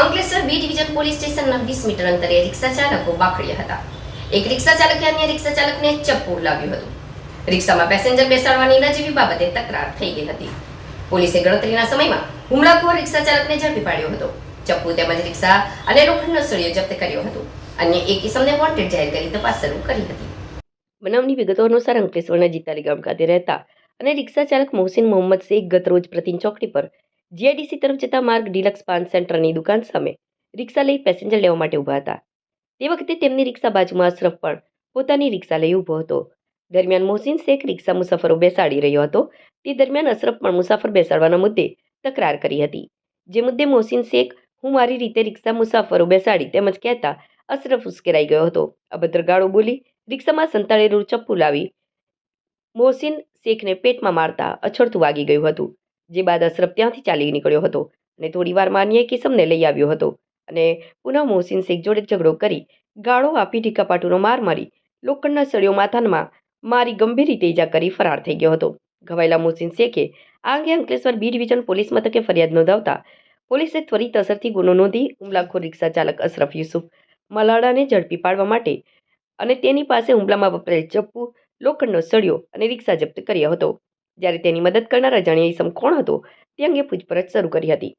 Ankleshwar B division police સ્ટેશનના વીસ metre અંતરે રિક્ષા ચાલકો બાખડ્યા હતા. એક રિક્ષા ચાલકે અન્ય રિક્ષા ચાલકને ચપ્પુ લાવ્યું હતું. રિક્ષામાં પેસેન્જર બેસાડવાની નજીવી બાબતે તકરાર થઈ ગઈ હતી. પોલીસે ગણતરીના સમયમાં હુમલાખોર રિક્ષા ચાલકને ઝડપી પાડ્યો હતો. ચપ્પુ તેમજ રિક્ષા અને લોખંડનો સળિયો જપ્ત કર્યો હતો. અન્ય એક કિસમને વોન્ટેડ જાહેર કરી તપાસ શરૂ કરી હતી. બનાવની વિગતો અનુસાર અંકલેશ્વરના જીતાલી ગામ ખાતે રહેતા અને રિક્ષા ચાલક મોહસિન મોહમ્મદ શેખ ગત રોજ પ્રતિન ચોકડી પર જીઆઈડીસી તરફ જતા માર્ગ ડિલક્સ પાન સેન્ટરની દુકાન સામે રિક્ષા લઈ પેસેન્જર લેવા માટે ઊભા હતા. તે વખતે તેમની રિક્ષા બાજુમાં અશરફ પણ પોતાની રિક્ષા લઈ ઊભો હતો. દરમિયાન મોહસિન શેખ રિક્ષા મુસાફરો બેસાડી રહ્યો હતો. તે દરમિયાન અશરફ પણ મુસાફર બેસાડવાના મુદ્દે તકરાર કરી હતી. જે મુદ્દે મોહસિન શેખ, હું મારી રીતે રિક્ષા મુસાફરો બેસાડી તેમજ કહેતા અશરફ ઉશ્કેરાઈ ગયો હતો. અભદ્ર ગાળો બોલી રિક્ષામાં સંતાડેલું ચપ્પુ લાવી મોહસિન શેખને પેટમાં મારતા અછડતું વાગી ગયું હતું. જે બાદ અશરફ ત્યાંથી ચાલી નીકળ્યો હતો અને થોડી માનીએ કિસમને લઈ આવ્યો હતો. અને પુનઃ મોહસિન શેખ જોડે ઝઘડો કરી ગાળો આપી ઢીકાપાટુનો માર મારી લોખંડના સળિયો માથાનમાં મારી ગંભીર રીતે ઈજા કરી ફરાર થઈ ગયો હતો. ઘવાયેલા મોહસિન શેખે આ અંગે અંકલેશ્વર બી ડિવિઝન પોલીસ મથકે ફરિયાદ નોંધાવતા પોલીસે ત્વરિત અસરથી ગુનો નોંધી હુમલાખોર રિક્ષા ચાલક અશરફ યુસુફ મલાડાને ઝડપી પાડવા માટે અને તેની પાસે હુમલામાં વપરાયેલ ચપ્પુ, લોખંડનો સળિયો અને રિક્ષા જપ્ત કર્યો હતો. જ્યારે તેની મદદ કરનાર અજાણ્યા ઈસમ કોણ હતો? તે અંગે પૂછપરછ શરૂ કરી હતી.